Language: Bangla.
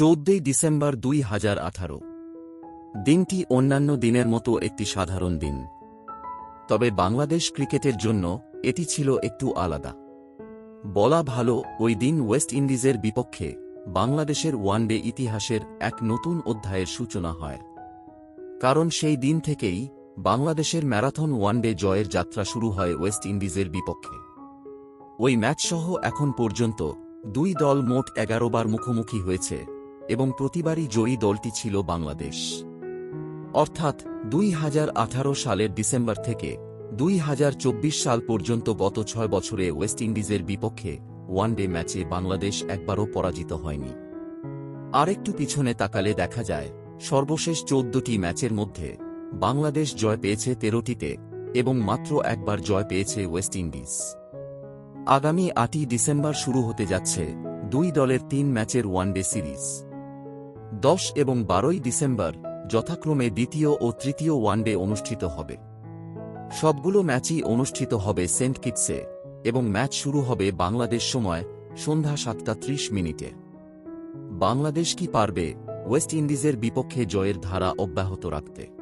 চৌদ্দই ডিসেম্বর দুই হাজার আঠারো। দিনটি অন্যান্য দিনের মতো একটি সাধারণ দিন। তবে বাংলাদেশ ক্রিকেটের জন্য এটি ছিল একটু আলাদা। বলা ভালো, ওই দিন ওয়েস্ট ইন্ডিজের বিপক্ষে বাংলাদেশের ওয়ানডে ইতিহাসের এক নতুন অধ্যায়ের সূচনা হয়। কারণ সেই দিন থেকেই বাংলাদেশের ম্যারাথন ওয়ানডে জয়ের যাত্রা শুরু হয় ওয়েস্ট ইন্ডিজের বিপক্ষে। ওই ম্যাচসহ এখন পর্যন্ত দুই দল মোট এগারো বার মুখোমুখি হয়েছে। এবং প্রতিবারই জয়ী দলটি ছিল বাংলাদেশ। অর্থাৎ দুই হাজার আঠারো সালের ডিসেম্বর থেকে দুই হাজার চব্বিশ সাল পর্যন্ত গত ছয় বছরে ওয়েস্ট ইন্ডিজের বিপক্ষে ওয়ানডে ম্যাচে বাংলাদেশ একবারও পরাজিত হয়নি। আরেকটু পিছনে তাকালে দেখা যায়, সর্বশেষ চোদ্দটি ম্যাচের মধ্যে বাংলাদেশ জয় পেয়েছে তেরোটিতে এবং মাত্র একবার জয় পেয়েছে ওয়েস্ট ইন্ডিজ। আগামী আটই ডিসেম্বর শুরু হতে যাচ্ছে দুই দলের তিন ম্যাচের ওয়ানডে সিরিজ। দশ এবং বারোই ডিসেম্বর যথাক্রমে দ্বিতীয় ও তৃতীয় ওয়ানডে অনুষ্ঠিত হবে। সবগুলো ম্যাচই অনুষ্ঠিত হবে সেন্ট কিটসে এবং ম্যাচ শুরু হবে বাংলাদেশ সময় সন্ধ্যা সাতটা ত্রিশ মিনিটে। বাংলাদেশ কি পারবে ওয়েস্ট ইন্ডিজের বিপক্ষে জয়ের ধারা অব্যাহত রাখতে?